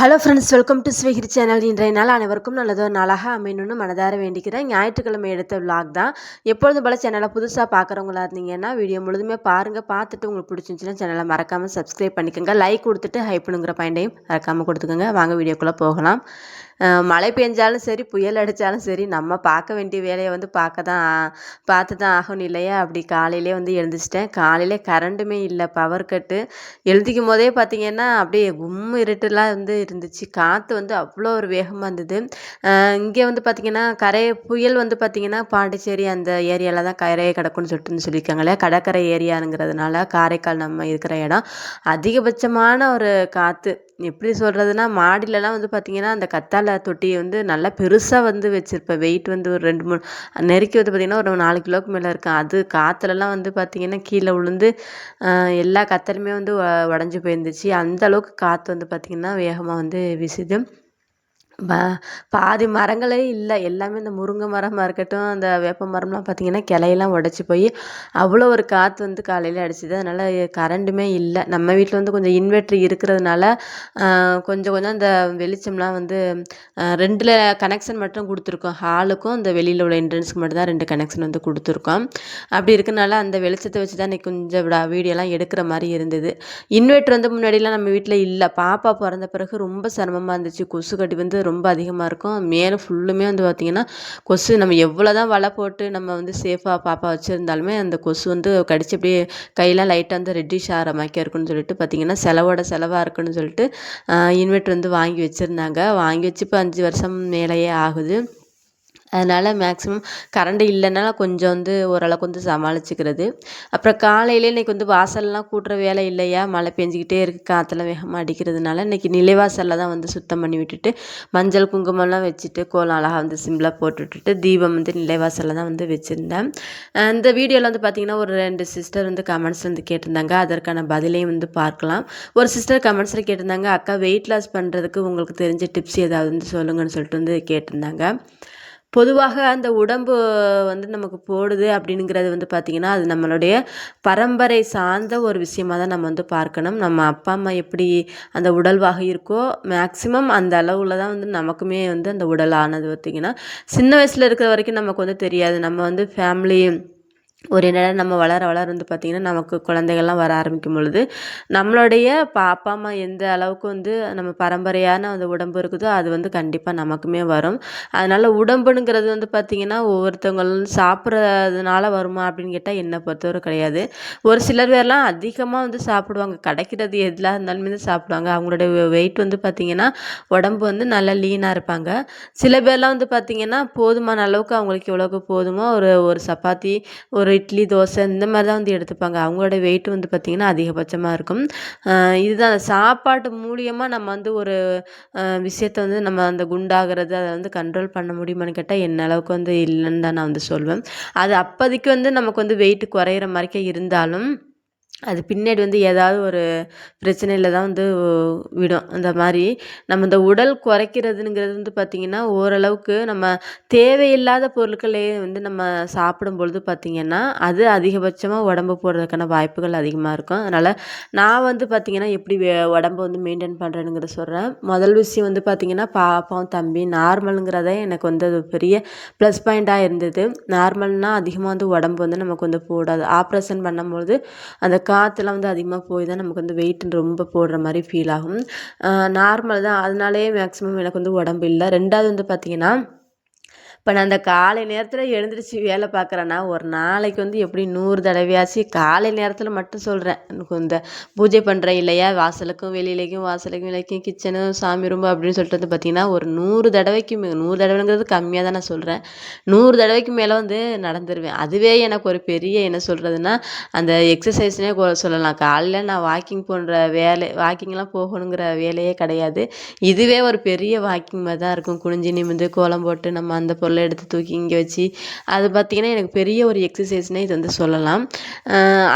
Hello friends welcome to ஸ்வீகிரி channel இன்றைய நாள் அனைவருக்கும் நல்லதோ நாளாக அமையணும்னு மனதார வேண்டிக்கிறேன். ஞாயிற்றுக்கிழமை எடுத்த விளாக் தான். எப்பொழுதும் போல சேனலை புதுசாக பார்க்குறவங்களா இருந்தீங்கன்னா வீடியோ முழுதுமே பாருங்கள் பார்த்துட்டு உங்களுக்கு பிடிச்சிருந்துச்சுன்னா சேனலை மறக்காமல் சப்ஸ்கிரைப் பண்ணிக்கோங்க. லைக் கொடுத்துட்டு ஹைப்புனுங்கிற பாயிண்டையும் மறக்காமல் கொடுத்துக்கோங்க. வாங்க வீடியோக்குள்ளே போகலாம். மழை பெஞ்சாலும் சரி புயல் அடித்தாலும் சரி நம்ம பார்க்க வேண்டிய வேலையை வந்து பார்க்க தான் பார்த்து தான் ஆகணும் இல்லையா? அப்படி காலையிலே வந்து எழுந்திரிச்சிட்டேன். காலையிலே கரண்ட்டுமே இல்லை பவர் கட்டு எழுந்திக்கும் போதே பார்த்தீங்கன்னா அப்படியே கும் இருட்டுலாம் வந்து இருந்துச்சு. காற்று வந்து அவ்வளோ ஒரு வேகமாக இருந்தது. இங்கே வந்து பார்த்திங்கன்னா கரை புயல் வந்து பார்த்திங்கன்னா பாண்டிச்சேரி அந்த ஏரியாவில் தான் கரையை கிடக்குன்னு சொல்லிட்டு சொல்லியிருக்காங்களே கடற்கரை ஏரியாங்கிறதுனால காரைக்கால் நம்ம இருக்கிற இடம். அதிகபட்சமான ஒரு காற்று எப்படி சொல்கிறதுனா மாடிலலாம் வந்து பார்த்திங்கன்னா அந்த கத்தாழை தொட்டியை வந்து நல்லா பெருசாக வந்து வச்சுருப்பேன். வெயிட் வந்து ஒரு ரெண்டு மூணு நெருக்கி வந்து பார்த்திங்கன்னா ஒரு நாலு கிலோவுக்கு மேலே இருக்கும். அது காற்றுலலாம் வந்து பார்த்திங்கன்னா கீழே விழுந்து எல்லா கத்தலுமே வந்து உடஞ்சி போயிருந்துச்சு. அந்த அளவுக்கு காற்று வந்து பார்த்திங்கன்னா வேகமாக வந்து வீசுது. பா பாதி மரங்களே இல்லை. எல்லாமே இந்த முருங்கை மரமாக இருக்கட்டும் அந்த வேப்ப மரம்லாம் பார்த்திங்கன்னா கிளையெல்லாம் உடச்சி போய் அவ்வளோ ஒரு காற்று வந்து காலையில் அடிச்சுது. அதனால் கரண்ட்டுமே இல்லை. நம்ம வீட்டில் வந்து கொஞ்சம் இன்வெர்ட்ரு இருக்கிறதுனால கொஞ்சம் கொஞ்சம் அந்த வெளிச்சம்லாம் வந்து ரெண்டில் கனெக்ஷன் மட்டும் கொடுத்துருக்கோம். ஹாலுக்கும் அந்த வெளியில் உள்ள என்ட்ரன்ஸ்க்கு மட்டும் தான் ரெண்டு கனெக்ஷன் வந்து கொடுத்துருக்கோம். அப்படி இருக்கனால அந்த வெளிச்சத்தை வச்சு தான் இன்றைக்கி கொஞ்சம் வீடியோலாம் எடுக்கிற மாதிரி இருந்தது. இன்வெர்ட்ரு வந்து முன்னாடிலாம் நம்ம வீட்டில் இல்லை. பாப்பா பிறந்த பிறகு ரொம்ப சிரமமாக இருந்துச்சு. கொசு கட்டி வந்து ரொம்ப அதிகமாக இருக்கும். மேலே ஃபுல்லுமே வந்து பார்த்திங்கன்னா கொசு நம்ம எவ்வளோ தான் வலை போட்டு நம்ம வந்து சேஃபாக பாப்பா வச்சுருந்தாலுமே அந்த கொசு வந்து கடிச்சு அப்படியே கையெல்லாம் லைட்டாக வந்து ரெட்டிஷ் ஆகிற மாதிரி இருக்குன்னு சொல்லிட்டு பார்த்திங்கன்னா செலவோட செலவாக இருக்குன்னு சொல்லிட்டு இன்வெர்ட்ரு வந்து வாங்கி வச்சுருந்தாங்க. வாங்கி வச்சு இப்போ அஞ்சு வருஷம் மேலேயே ஆகுது. அதனால் மேக்ஸிமம் கரண்ட் இல்லைனாலும் கொஞ்சம் வந்து ஓரளவுக்கு வந்து சமாளிச்சுக்கிறது. அப்புறம் காலையில் இன்றைக்கி வந்து வாசல்லாம் கூட்டுற வேலை இல்லையா? மழை பெஞ்சிக்கிட்டே இருக்குது காற்றெல்லாம் வேகமாக அடிக்கிறதுனால இன்றைக்கி நிலைவாசலில் தான் வந்து சுத்தம் பண்ணி விட்டுட்டு மஞ்சள் குங்குமம்லாம் வச்சுட்டு கோலம் அழகாக வந்து சிம்பிளாக போட்டு விட்டுட்டு தீபம் வந்து நிலைவாசலில் தான் வந்து வச்சுருந்தேன். இந்த வீடியோவில் வந்து பார்த்திங்கன்னா ஒரு ரெண்டு சிஸ்டர் வந்து கமெண்ட்ஸ் வந்து கேட்டிருந்தாங்க. அதற்கான பதிலையும் வந்து பார்க்கலாம். ஒரு சிஸ்டர் கமெண்ட்ஸில் கேட்டிருந்தாங்க அக்கா வெயிட் லாஸ் பண்ணுறதுக்கு உங்களுக்கு தெரிஞ்ச டிப்ஸ் ஏதாவது வந்து சொல்லுங்கன்னு சொல்லிட்டு வந்து கேட்டிருந்தாங்க. பொதுவாக அந்த உடம்பு வந்து நமக்கு போடுது அப்படிங்கிறது வந்து பார்த்திங்கன்னா அது நம்மளுடைய பரம்பரை சார்ந்த ஒரு விஷயமா தான் நம்ம வந்து பார்க்கணும். நம்ம அப்பா அம்மா எப்படி அந்த உடல்வாக இருக்கோ மேக்ஸிமம் அந்த அளவில் தான் வந்து நமக்குமே வந்து அந்த உடல் ஆனது பார்த்திங்கன்னா சின்ன வயசில் இருக்கிற வரைக்கும் நமக்கு வந்து தெரியாது. நம்ம வந்து ஃபேமிலி ஒரு என்னடா நம்ம வளர வளர வந்து பார்த்திங்கன்னா நமக்கு குழந்தைகள்லாம் வர ஆரம்பிக்கும் பொழுது நம்மளுடைய பாப்பா அம்மா எந்த அளவுக்கு வந்து நம்ம பரம்பரையான அந்த உடம்பு இருக்குதோ அது வந்து கண்டிப்பாக நமக்குமே வரும். அதனால் உடம்புங்கிறது வந்து பார்த்திங்கன்னா ஒவ்வொருத்தவங்களும் சாப்பிட்றதுனால வருமா அப்படின்னு கேட்டால் என்னை பொறுத்தவரை கிடையாது. ஒரு சிலர் பேர்லாம் அதிகமாக வந்து சாப்பிடுவாங்க. கிடைக்கிறது எதுலாக இருந்தாலுமே வந்து சாப்பிடுவாங்க. அவங்களுடைய வெயிட் வந்து பார்த்திங்கன்னா உடம்பு வந்து நல்லா லீனாக இருப்பாங்க. சில பேர்லாம் வந்து பார்த்திங்கன்னா போதுமான அளவுக்கு அவங்களுக்கு எவ்வளோக்கு போதுமோ ஒரு ஒரு சப்பாத்தி ஒரு இட்லி தோசை இந்த மாதிரி தான் வந்து எடுத்துப்பாங்க. அவங்களோட வெயிட் வந்து பார்த்திங்கன்னா அதிகபட்சமாக இருக்கும். இதுதான் சாப்பாட்டு மூலியமாக நம்ம வந்து ஒரு விஷயத்த வந்து நம்ம அந்த குண்டாகிறது அதை வந்து கண்ட்ரோல் பண்ண முடியுமான்னு கேட்டால் என்ன அளவுக்கு வந்து இல்லைன்னு தான் நான் வந்து சொல்வேன். அது அப்போதைக்கு வந்து நமக்கு வந்து வெயிட் குறையிற மாதிரிக்கே இருந்தாலும் அது பின்னாடி வந்து ஏதாவது ஒரு பிரச்சனையில் தான் வந்து விடும். அந்த மாதிரி நம்ம இந்த உடல் குறைக்கிறதுங்கிறது வந்து பார்த்திங்கன்னா ஓரளவுக்கு நம்ம தேவையில்லாத பொருட்களே வந்து நம்ம சாப்பிடும் பொழுது பார்த்திங்கன்னா அது அதிகபட்சமாக உடம்பு போடுறதுக்கான வாய்ப்புகள் அதிகமாக இருக்கும். அதனால் நான் வந்து பார்த்திங்கன்னா எப்படி உடம்பை வந்து மெயின்டைன் பண்ணுறேனுங்கிறத சொல்கிறேன் முதல் விஷயம் வந்து பார்த்திங்கன்னா பாப்பாவும் தம்பி நார்மலுங்கிறதே எனக்கு வந்து அது பெரிய ப்ளஸ் பாயிண்ட்டாக இருந்தது. நார்மல்னால் அதிகமாக வந்து உடம்பு வந்து நமக்கு வந்து போடாது. ஆப்ரேஷன் பண்ணும்பொழுது அந்த காற்றுலாம் வந்து அதிகமாக போய் தான் நமக்கு வந்து வெயிட் ரொம்ப போடுற மாதிரி ஃபீல் ஆகும். நார்மல் தான். அதனாலேயே மேக்ஸிமம் எனக்கு வந்து உடம்பு இல்லை. ரெண்டாவது வந்து பார்த்திங்கன்னா இப்போ நான் அந்த காலை நேரத்தில் எழுந்திரிச்சு வேலை பார்க்குறேன்னா ஒரு நாளைக்கு வந்து எப்படி நூறு தடவையாச்சு? காலை நேரத்தில் மட்டும் சொல்கிறேன் எனக்கு இந்த பூஜை பண்ணுறேன் இல்லையா? வாசலுக்கும் வெளியிலைக்கும் வாசலுக்கும் வெளியிலைக்கும் கிச்சனு சாமி ரூம் அப்படின்னு சொல்லிட்டு வந்து பார்த்திங்கன்னா ஒரு நூறு தடவைக்கு மே நூறு தடவைங்கிறது கம்மியாக தான் நான் சொல்கிறேன் நூறு தடவைக்கு மேலே வந்து நடந்துருவேன். அதுவே எனக்கு ஒரு பெரிய என்ன சொல்கிறதுனா அந்த எக்ஸசைஸ்னே சொல்லலாம். காலையில் நான் வாக்கிங் போன்ற வேலை வாக்கிங்லாம் போகணுங்கிற வேலையே கிடையாது. இதுவே ஒரு பெரிய வாக்கிங் மாதிரி தான் இருக்கும். குனிஞ்சு நிமிந்து கோலம் போட்டு நம்ம அந்த பொருளை எடுத்து தூக்கி இங்கே வச்சு அது பார்த்திங்கன்னா எனக்கு பெரிய ஒரு எக்ஸசைஸ்னே இது வந்து சொல்லலாம்.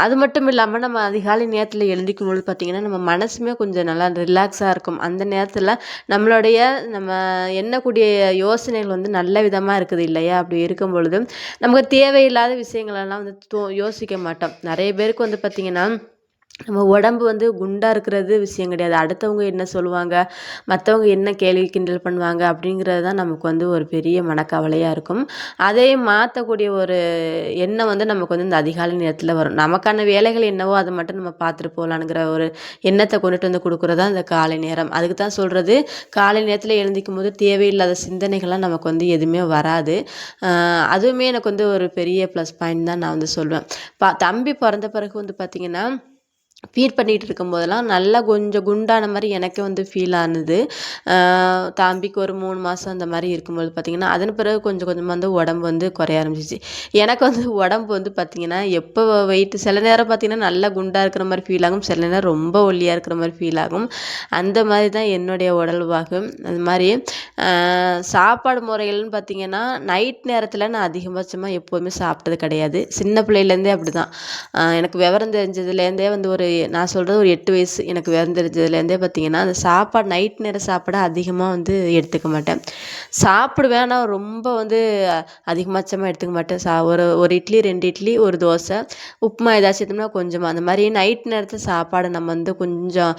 அது மட்டும் இல்லாமல் நம்ம அதிகாலை நேரத்தில் எழுந்திக்கும் பொழுது பார்த்திங்கன்னா நம்ம மனசுமே கொஞ்சம் நல்லா ரிலாக்ஸாக இருக்கும். அந்த நேரத்தில் நம்மளுடைய நம்ம எண்ணக்கூடிய யோசனைகள் வந்து நல்ல விதமாக இருக்குது இல்லையா? அப்படி இருக்கும் பொழுது நமக்கு தேவையில்லாத விஷயங்களெல்லாம் வந்து தோ யோசிக்க மாட்டோம். நிறைய பேருக்கு வந்து பார்த்திங்கன்னா நம்ம உடம்பு வந்து குண்டாக இருக்கிறது விஷயம் கிடையாது. அடுத்தவங்க என்ன சொல்லுவாங்க? மற்றவங்க என்ன கேள்வி கிண்டல் பண்ணுவாங்க? அப்படிங்கிறது தான் நமக்கு வந்து ஒரு பெரிய மனக்கவலையாக இருக்கும். அதே மாற்றக்கூடிய ஒரு எண்ணம் வந்து நமக்கு வந்து இந்த அதிகாலை நேரத்தில் வரும். நமக்கான வேலைகள் என்னவோ அதை மட்டும் நம்ம பார்த்துட்டு போகலான்ங்கிற ஒரு எண்ணத்தை கொண்டுட்டு வந்து கொடுக்குறது தான் இந்த காலை நேரம். அதுக்கு தான் சொல்கிறது காலை நேரத்தில் எழுந்திக்கும் போது தேவையில்லாத சிந்தனைகள்லாம் நமக்கு வந்து எதுவுமே வராது. அதுவுமே எனக்கு வந்து ஒரு பெரிய ப்ளஸ் பாயிண்ட் தான் நான் வந்து சொல்வேன். பா தம்பி பிறந்த பிறகு வந்து பார்த்திங்கன்னா ஃபீட் பண்ணிகிட்டு இருக்கும்போதெல்லாம் நல்லா கொஞ்சம் குண்டான மாதிரி எனக்கே வந்து ஃபீல் ஆனது. தம்பிக்கு ஒரு மூணு மாதம் அந்த மாதிரி இருக்கும்போது பார்த்திங்கன்னா அதன் பிறகு கொஞ்சம் கொஞ்சமாக வந்து உடம்பு வந்து குறைய ஆரம்பிச்சிச்சு. எனக்கு வந்து உடம்பு வந்து பார்த்திங்கன்னா எப்போ வெயிட் சில நேரம் பார்த்திங்கன்னா நல்லா குண்டாக இருக்கிற மாதிரி ஃபீல் ஆகும் சில நேரம் ரொம்ப ஒல்லியாக இருக்கிற மாதிரி ஃபீல் ஆகும். அந்த மாதிரி தான் என்னுடைய உடல்வாகும் அது மாதிரி சாப்பாடு முறைகள்னு பார்த்திங்கன்னா நைட் நேரத்தில் நான் அதிகபட்சமாக எப்போதுமே சாப்பிட்டது கிடையாது. சின்ன பிள்ளையிலேருந்தே அப்படி தான் எனக்கு விவரம் தெரிஞ்சதுலேருந்தே வந்து ஒரு நான் சொல்கிறது ஒரு எட்டு வயசு எனக்கு விவரம் தெரிஞ்சதுலேருந்தே பார்த்திங்கன்னா அந்த சாப்பாடு நைட் நேரம் சாப்பாடை அதிகமாக வந்து எடுத்துக்க மாட்டேன். சாப்பிடுவேன் ஆனால் ரொம்ப வந்து அதிகமாச்சமாக எடுத்துக்க மாட்டேன். சா ஒரு ஒரு இட்லி ரெண்டு இட்லி ஒரு தோசை உப்புமா ஏதாச்சும் எடுத்தோம்னா கொஞ்சமாக அந்த மாதிரி நைட் நேரத்தில் சாப்பாடு நம்ம வந்து கொஞ்சம்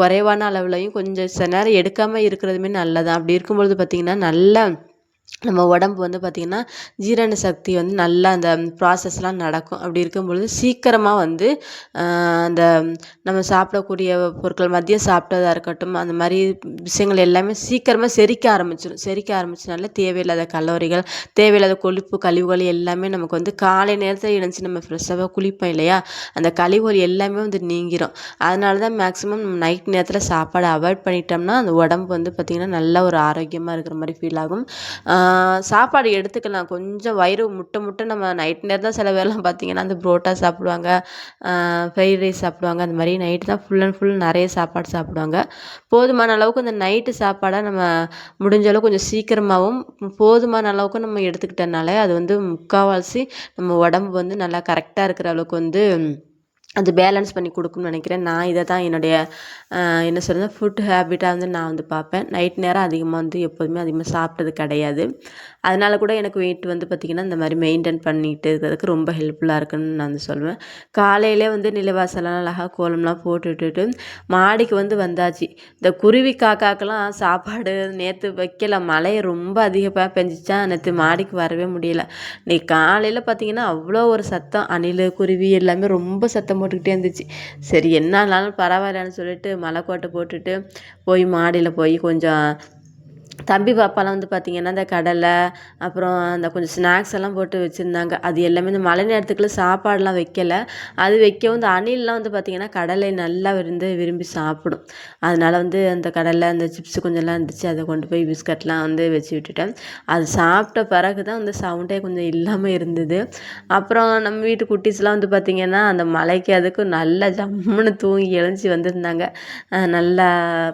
குறைவான அளவுலையும் கொஞ்சம் சில நேரம் எடுக்காமல் இருக்கிறதுமே நல்லதான் அப்படி இருக்கும்பொழுது பார்த்திங்கன்னா நல்ல நம்ம உடம்பு வந்து பார்த்திங்கன்னா ஜீரண சக்தி வந்து நல்லா அந்த ப்ராசஸ்லாம் நடக்கும். அப்படி இருக்கும் பொழுது சீக்கிரமாக வந்து அந்த நம்ம சாப்பிடக்கூடிய பொருட்கள் மதியம் சாப்பிட்டதா இருக்கட்டும் அந்த மாதிரி விஷயங்கள் எல்லாமே சீக்கிரமாக செரிக்க ஆரம்பிச்சிடும் செரிக்க ஆரம்பிச்சனால தேவையில்லாத கலோரிகள் தேவையில்லாத கொழுப்பு கழிவுகள் எல்லாமே நமக்கு வந்து காலை நேரத்தில் இணைச்சி நம்ம ஃப்ரெஷ்ஷாக குளிப்போம் இல்லையா? அந்த கழிவுகள் எல்லாமே வந்து நீங்கிரும். அதனால தான் மேக்ஸிமம் நைட் நேரத்தில் சாப்பாடை அவாய்ட் பண்ணிட்டோம்னா அந்த உடம்பு வந்து பார்த்திங்கன்னா நல்ல ஒரு ஆரோக்கியமாக இருக்கிற மாதிரி ஃபீல் ஆகும். சாப்பாடு எடுத்துக்கலாம். கொஞ்சம் வயிறு முட்டை முட்டை நம்ம நைட் நேரம் தான் சில பேர்லாம் பார்த்திங்கன்னா அந்த புரோட்டா சாப்பிடுவாங்க. ஃப்ரைட் ரைஸ் சாப்பிடுவாங்க. அந்த மாதிரி நைட்டு தான் ஃபுல் அண்ட் ஃபுல் நிறைய சாப்பாடு சாப்பிடுவாங்க. போதுமான அளவுக்கு அந்த நைட்டு சாப்பாடை நம்ம முடிஞ்ச அளவுக்கு கொஞ்சம் சீக்கிரமாகவும் போதுமான அளவுக்கு நம்ம எடுத்துக்கிட்டனாலே அது வந்து முக்கால்வாசி நம்ம உடம்பு வந்து நல்லா கரெக்டாக இருக்கிற அளவுக்கு வந்து அது பேலன்ஸ் பண்ணி கொடுக்கும்னு நினைக்கிறேன். நான் இதை தான் என்னுடைய என்ன சொல்கிறது ஃபுட் ஹேபிட்டாக வந்து நான் வந்து பார்ப்பேன். நைட் நேரம் அதிகமாக வந்து எப்போதுமே அதிகமாக சாப்பிட்டது கிடையாது. அதனால் கூட எனக்கு வெயிட் வந்து பார்த்திங்கன்னா இந்த மாதிரி மெயின்டைன் பண்ணிகிட்டு இருக்கிறதுக்கு ரொம்ப ஹெல்ப்ஃபுல்லாக இருக்குன்னு நான் வந்து சொல்லுவேன் காலையிலே வந்து நிலவாசலாம் அழகாக கோலம்லாம் போட்டு மாடிக்கு வந்து வந்தாச்சு. இந்த குருவி காக்காக்கெல்லாம் சாப்பாடு நேற்று வைக்கல. மழையை ரொம்ப அதிகமாக பெஞ்சிச்சா நேற்று மாடிக்கு வரவே முடியல. நீ காலையில் பார்த்திங்கன்னா அவ்வளோ ஒரு சத்தம். அணில் குருவி எல்லாமே ரொம்ப சத்தம் போட்டுக்கிட்டே இருந்துச்சு. சரி என்ன ஆனாலும் பரவாயில்லன்னு சொல்லிட்டு மலைக்கோட்டை போட்டுட்டு போய் மாடியில் போய் கொஞ்சம் தம்பி பாப்பாலாம் வந்து பார்த்திங்கன்னா இந்த கடலை அப்புறம் அந்த கொஞ்சம் ஸ்நாக்ஸ் எல்லாம் போட்டு வச்சுருந்தாங்க. அது எல்லாமே இந்த மழை நேரத்துக்குள்ள சாப்பாடெலாம் வைக்கல. அது வைக்கவும் இந்த அணிலெலாம் வந்து பார்த்திங்கன்னா கடலை நல்லா வந்து விரும்பி சாப்பிடும். அதனால் வந்து அந்த கடலை அந்த சிப்ஸ் கொஞ்சம்லாம் இருந்துச்சு அதை கொண்டு போய் பிஸ்கட்லாம் வந்து வச்சு விட்டுட்டேன். அது சாப்பிட்ட பிறகு தான் வந்து சவுண்டே கொஞ்சம் இல்லாமல் இருந்தது. அப்புறம் நம்ம வீட்டு குட்டீஸ்லாம் வந்து பார்த்திங்கன்னா அந்த மலைக்கு அதுக்கும் நல்லா ஜம்முன்னு தூங்கி எழுஞ்சி வந்திருந்தாங்க. நல்லா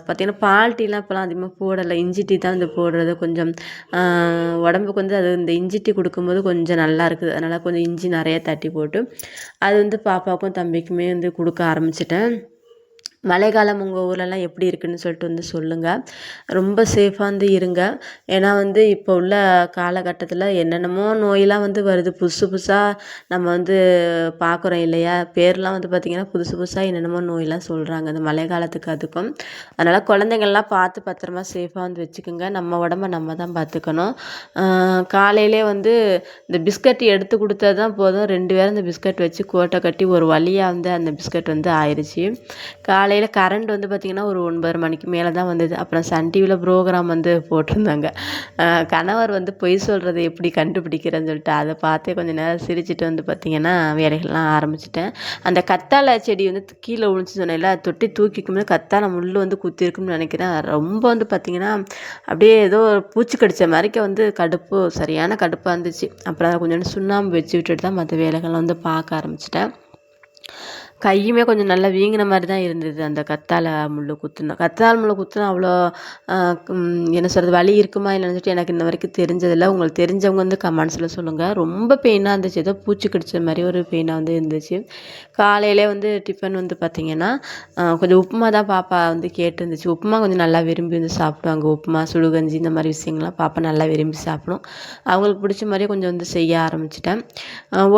பார்த்திங்கன்னா பால் டீலாம் இப்போலாம் அதிகமாக போடலை. இஞ்சி டீ தான் வந்து போடுறது கொஞ்சம் உடம்புக்கு வந்து அது இந்த இஞ்சி டீ கொடுக்கும்போது கொஞ்சம் நல்லா இருக்குது. அதனால் கொஞ்சம் இஞ்சி நிறைய தட்டி போட்டு அது வந்து பாப்பாவுக்கும் தம்பிக்குமே வந்து கொடுக்க ஆரம்பிச்சிட்டேன். மழைக்காலம் உங்கள் ஊர்லலாம் எப்படி இருக்குதுன்னு சொல்லிட்டு வந்து சொல்லுங்கள் ரொம்ப சேஃபாக வந்து இருங்க. ஏன்னா வந்து இப்போ உள்ள காலகட்டத்தில் என்னென்னமோ நோயெலாம் வந்து வருது. புதுசு புதுசாக நம்ம வந்து பார்க்குறோம் இல்லையா? பேர்லாம் வந்து பார்த்திங்கன்னா புதுசு புதுசாக என்னென்னமோ நோயெலாம் சொல்கிறாங்க இந்த மழை காலத்துக்கு அதுக்கும். அதனால் குழந்தைங்கள்லாம் பார்த்து பத்திரமா சேஃபாக வந்து வச்சுக்கோங்க. நம்ம உடம்ப நம்ம தான் பார்த்துக்கணும் காலையிலே வந்து இந்த பிஸ்கட் எடுத்து கொடுத்தா தான் போதும். ரெண்டு பேரும் இந்த பிஸ்கட் வச்சு கோட்டை கட்டி ஒரு வழியாக வந்து அந்த பிஸ்கட் வந்து ஆயிடுச்சு காலை காலையில் கரண்ட் வந்து பார்த்திங்கன்னா ஒரு ஒன்பது மணிக்கு மேலே தான் வந்தது. அப்புறம் சன் டிவியில் ப்ரோக்ராம் வந்து போட்டிருந்தாங்க. கணவர் வந்து பொய் சொல்கிறத எப்படி கண்டுபிடிக்கிறேன்னு சொல்லிட்டு அதை பார்த்தே கொஞ்சம் நேரம் சிரிச்சிட்டு வந்து பார்த்திங்கன்னா வேலைகள்லாம் ஆரம்பிச்சிட்டேன். அந்த கத்தாழை செடி வந்து கீழே விழுந்து சொன்னேன்ல தொட்டி தூக்கிக்கும்போது கத்தாழை முள் வந்து குத்திருக்கும்னு நினைக்கிறேன். ரொம்ப வந்து பார்த்திங்கன்னா அப்படியே ஏதோ பூச்சி கடித்த மாதிரிக்க வந்து கடுப்பு சரியான கடுப்பாக இருந்துச்சு. அப்புறம் கொஞ்சோண்டு சுண்ணாம்பு வச்சு விட்டுட்டு தான் மற்ற வேலைகள்லாம் வந்து பார்க்க ஆரம்பிச்சிட்டேன். கையுமே கொஞ்சம் நல்லா வீங்கின மாதிரி தான் இருந்தது. அந்த கத்தால முள் குத்துனா. கத்தால் முள் குத்துனா அவ்வளோ என்ன சொல்கிறது வலி இருக்குமா இல்லைன்னு சொல்லிட்டு எனக்கு இன்ன வரைக்கும் தெரிஞ்சதில்லை. உங்களுக்கு தெரிஞ்சவங்க வந்து கமெண்ட்ஸில் சொல்லுங்கள் ரொம்ப பெயினாக இருந்துச்சு. ஏதோ பூச்சி கடிச்ச மாதிரி ஒரு பெயினாக வந்து இருந்துச்சு. காலையிலே வந்து டிஃபன் வந்து பார்த்திங்கன்னா கொஞ்சம் உப்புமா தான் பாப்பா வந்து கேட்டுருந்துச்சு. உப்புமா கொஞ்சம் நல்லா விரும்பி வந்து சாப்பிடுவாங்க. உப்புமா சுடுகஞ்சி இந்த மாதிரி விஷயங்கள்லாம் பாப்பா நல்லா விரும்பி சாப்பிடும். அவங்களுக்கு பிடிச்ச மாதிரியே கொஞ்சம் வந்து செய்ய ஆரம்பிச்சிட்டேன்.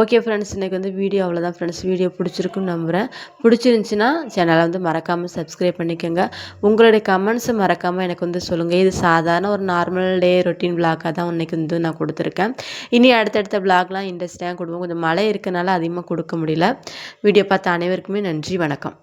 ஓகே ஃப்ரெண்ட்ஸ் இன்றைக்கி வந்து வீடியோ அவ்வளோதான் ஃப்ரெண்ட்ஸ் வீடியோ பிடிச்சிருக்குன்னு நம்ம நம்புகிறேன் பிடிச்சிருந்துச்சின்னா சேனலை வந்து மறக்காமல் சப்ஸ்கிரைப் பண்ணிக்கோங்க. உங்களுடைய கமெண்ட்ஸை மறக்காமல் எனக்கு வந்து சொல்லுங்கள் இது சாதாரண ஒரு நார்மல் டே ரொட்டீன் விளாக்காக தான் இன்றைக்கி வந்து நான் கொடுத்துருக்கேன். இனி அடுத்தடுத்த விளாக்லாம் இன்ட்ரெஸ்டாக கொடுப்போம். கொஞ்சம் மழை இருக்கனால அதிகமாக கொடுக்க முடியல. வீடியோ பார்த்த அனைவருக்குமே நன்றி. வணக்கம்.